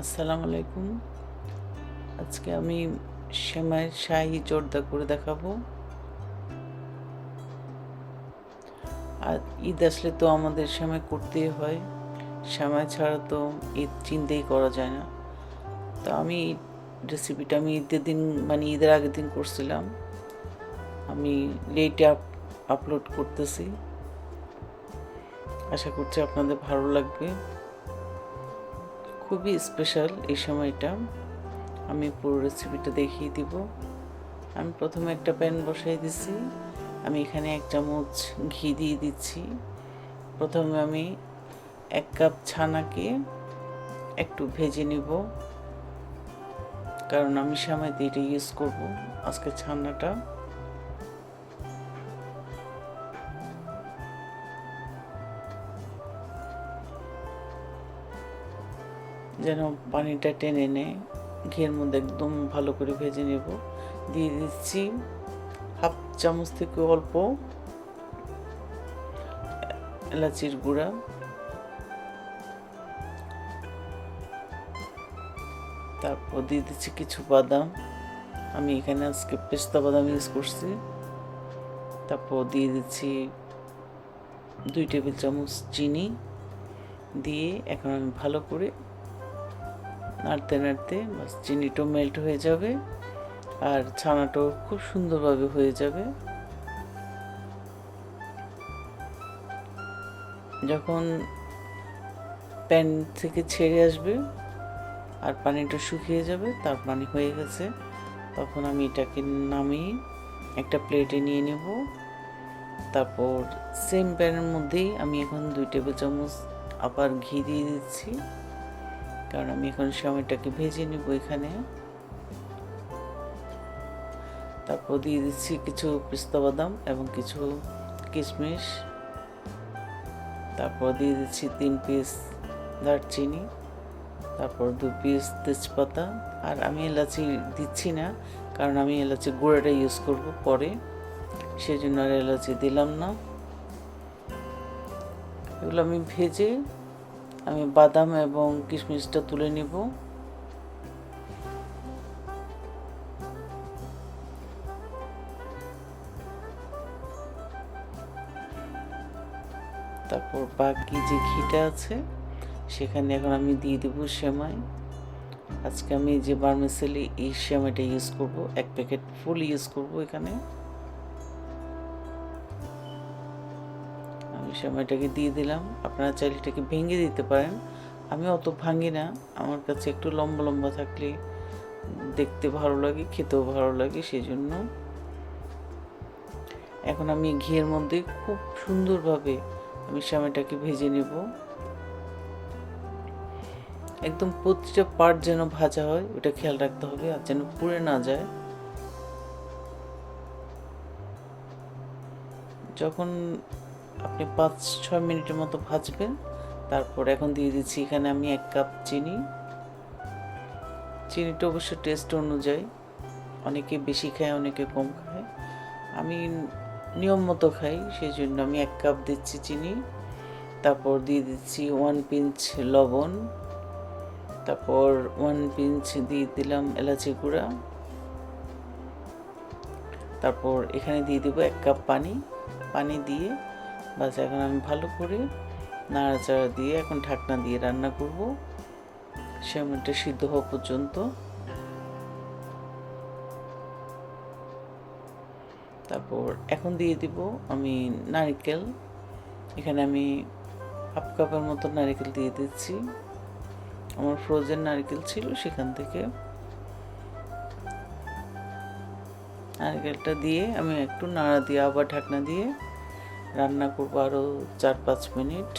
আসসালামু আলাইকুম। আজকে আমি সেমাই শাহি জর্দা করে দেখাবো। আর ঈদ আসলে তো আমাদের সেমাই করতেই হয়। সেমাই ছাড়া তো ঈদ চিন্তাই করা যায় না। তো আমি রেসিপিটা আমি ঈদের দিন মানে ঈদের আগের দিন করছিলাম। আমি লেটে আপলোড করতেছি। আশা করছি আপনাদের ভালো লাগবে। খুবই স্পেশাল এই সময়টা। আমি পুরো রেসিপিটা দেখিয়ে দিব। আমি প্রথমে একটা প্যান বসাই দিছি। আমি এখানে এক চামচ ঘি দিয়ে দিচ্ছি। প্রথমে আমি এক কাপ ছানাকে একটু ভেজে নিব। কারণ আমি সময়তে এটা ইউজ করব। আজকে ছানাটা যেন পানিটা টেনে নেয় ঘিয়ের মধ্যে একদম ভালো করে ভেজে নেব। দিয়ে দিচ্ছি হাফ চামচ থেকে অল্প এলাচির গুঁড়া। তারপর দিয়ে দিচ্ছি কিছু বাদাম। আমি এখানে আজকে পেস্তা বাদাম ইউজ করছি। তারপর দিয়ে দিচ্ছি দুই টেবিল চামচ চিনি। দিয়ে এখন আমি ভালো করে নাড়তে নাড়তে বাস চিনিটাও মেল্ট হয়ে যাবে আর ছানাটাও খুব সুন্দরভাবে হয়ে যাবে। যখন প্যান থেকে ছেড়ে আসবে আর পানিটা শুকিয়ে যাবে, তার পানি হয়ে গেছে, তখন আমি এটাকে নামিয়ে একটা প্লেটে নিয়ে নেব। তারপর সেম প্যানের মধ্যেই আমি এখন দুই টেবিল চামচ আবার ঘি দিয়ে দিচ্ছি। কারণ আমি এখন সময়টাকে ভেজে নিব এখানে। তারপর দিয়ে দিচ্ছি কিছু পিস্তা বাদাম এবং কিছু কিশমিশ। তারপর দিয়ে দিচ্ছি তিন পিস দারচিনি। তারপর দু পিস তেজপাতা। আর আমি এলাচি দিচ্ছি না, কারণ আমি এলাচি গুঁড়াটা ইউজ করব পরে। সেই জন্য আর এলাচি দিলাম না। এগুলো আমি ভেজে আমি বাদাম এবং কিশমিশটা তুলে নিব। তারপর বাকি যে ঘিটা আছে, সেখানে এখন আমি দিয়ে দেবো সেমাই। আজকে আমি যে বার্মেসেলি এই সেমাইটা ইউজ করব, এক প্যাকেট ফুল ইউজ করব এখানে। আমি সেমাইটাকে দিয়ে দিলাম। আপনারা চাইলে এটাকে ভেঙে দিতে পারেন। আমি অত ভাঙি না। আমার কাছে একটু লম্বা লম্বা থাকলে দেখতে ভালো লাগে, খেতেও ভালো লাগে সেই জন্য এখন আমি ঘিয়ের মধ্যে খুব সুন্দরভাবে আমি সেমাইটাকে ভেজে নেব। একদম প্রতিটা পার্ট যেন ভাজা হয়, ওটা খেয়াল রাখতে হবে আর যেন পুড়ে না যায়। যখন আপনি পাঁচ, ছয় মিনিটের মতো ভাজবেন। তারপর এখন দিয়ে দিচ্ছি এখানে আমি এক কাপ চিনি। চিনিটা অবশ্য টেস্ট অনুযায়ী অনেকে বেশি খায়, অনেকে কম খায়। আমি নিয়ম মতো খাই সেই জন্য আমি এক কাপ দিচ্ছি চিনি। তারপর দিয়ে দিচ্ছি ওয়ান পিঞ্চ লবণ। তারপর ওয়ান পিঞ্চ দিয়ে দিলাম এলাচি গুঁড়া। তারপর এখানে দিয়ে দেবো এক কাপ পানি। পানি দিয়ে বাস, এখন আমি ভালো করে নাড়াচাড়া দিয়ে এখন ঢাকনা দিয়ে রান্না করব। সেমনটা সিদ্ধ হওয়া পর্যন্ত। তারপর এখন দিয়ে দিব আমি নারকেল। এখানে আমি হাফ কাপের মতো নারকেল দিয়ে দিচ্ছি। আমার ফ্রোজেন নারকেল ছিল সেখান থেকে। নারকেলটা দিয়ে আমি একটু নাড়া দিয়ে আবার ঢাকনা দিয়ে রান্না করব আরও চার পাঁচ মিনিট।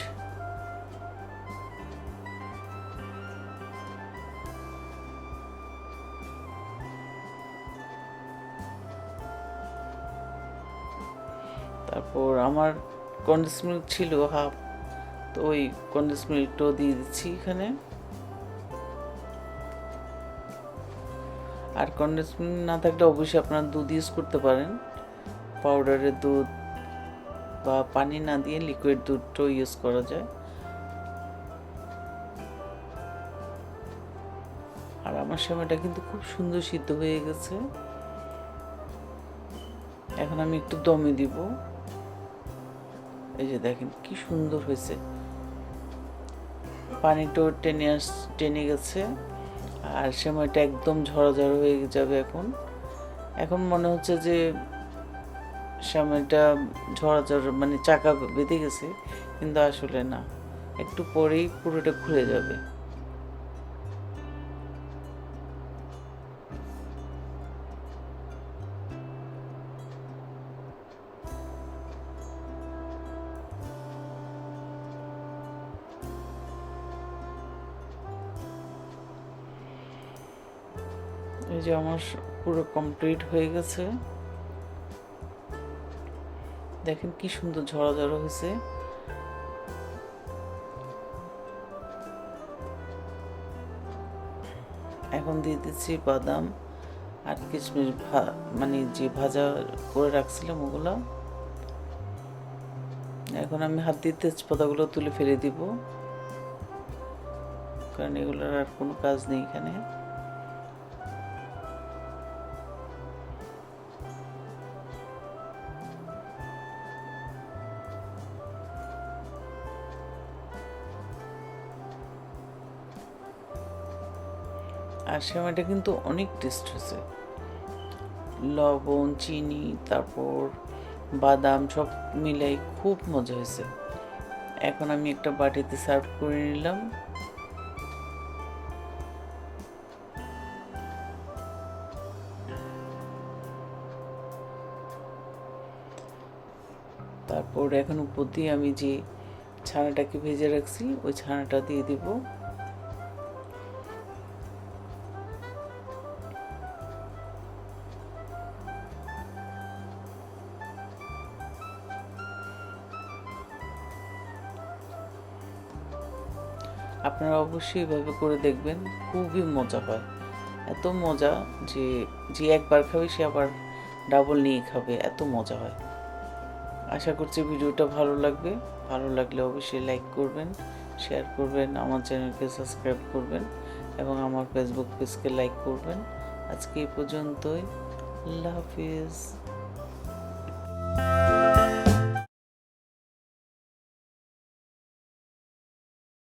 তারপর আমার কন্ডেন্স মিল্ক ছিল হাফ তো ওই কন্ডেন্স মিল্কটাও দিয়ে দিচ্ছি এখানে। আর কন্ডেন্স মিল্ক না থাকলে অবশ্যই আপনারা দুধ ইউজ করতে পারেন। পাউডারের দুধ বা পানি না দিয়ে লিকুইড দুধটাও ইউজ করা যায়। আর আমার সময়টা কিন্তু খুব সুন্দর সিদ্ধ হয়ে গেছে। এখন আমি একটু দমে দিব। এই যে দেখেন কি সুন্দর হয়েছে। পানিটাও টেনে আস, টেনে গেছে। আর সময়টা একদম ঝড়াঝড় হয়ে যাবে এখন। এখন মনে হচ্ছে যে সময়টা ঝড়াঝড় মানে চাকা বেঁধে গেছে, কিন্তু আসলে না। একটু পরেই পুরোটা খুলে যাবে। এই যে আমার পুরো কমপ্লিট হয়ে গেছে। দেখেন কি সুন্দর ঝড়াঝড় হয়েছে। এখন দিয়ে দিচ্ছি বাদাম আর কিশমিশ মানে যে ভাজা করে রাখছিলাম ওগুলো। এখন আমি হাত দিয়ে তেজপাতাগুলো তুলে ফেলে দিব। কারণ এগুলোর আর কোনো কাজ নেই এখানে। আর সেমাইটা কিন্তু অনেক টেস্ট হয়েছে। লবণ, চিনি, তারপর বাদাম সব মিলাই খুব মজা হয়েছে। এখন আমি একটা বাটিতে সার্ভ করে নিলাম। তারপর এখন উপর দিয়ে আমি যে ছানাটাকে ভেজে রাখছি, ওই ছানাটা দিয়ে দিব। আপনারা অবশ্যই এভাবে করে দেখবেন, খুবই মজা হয়। এত মজা যে যে একবার খাবে সে আবার ডাবল নিয়ে খাবে, এত মজা হয়। আশা করছি ভিডিওটা ভালো লাগবে। ভালো লাগলে অবশ্যই লাইক করবেন শেয়ার করবেন, আমার চ্যানেলকে সাবস্ক্রাইব করবেন এবং আমার ফেসবুক পেজকে লাইক করবেন। আজকে এই পর্যন্তই। আল্লাহ হাফিজ।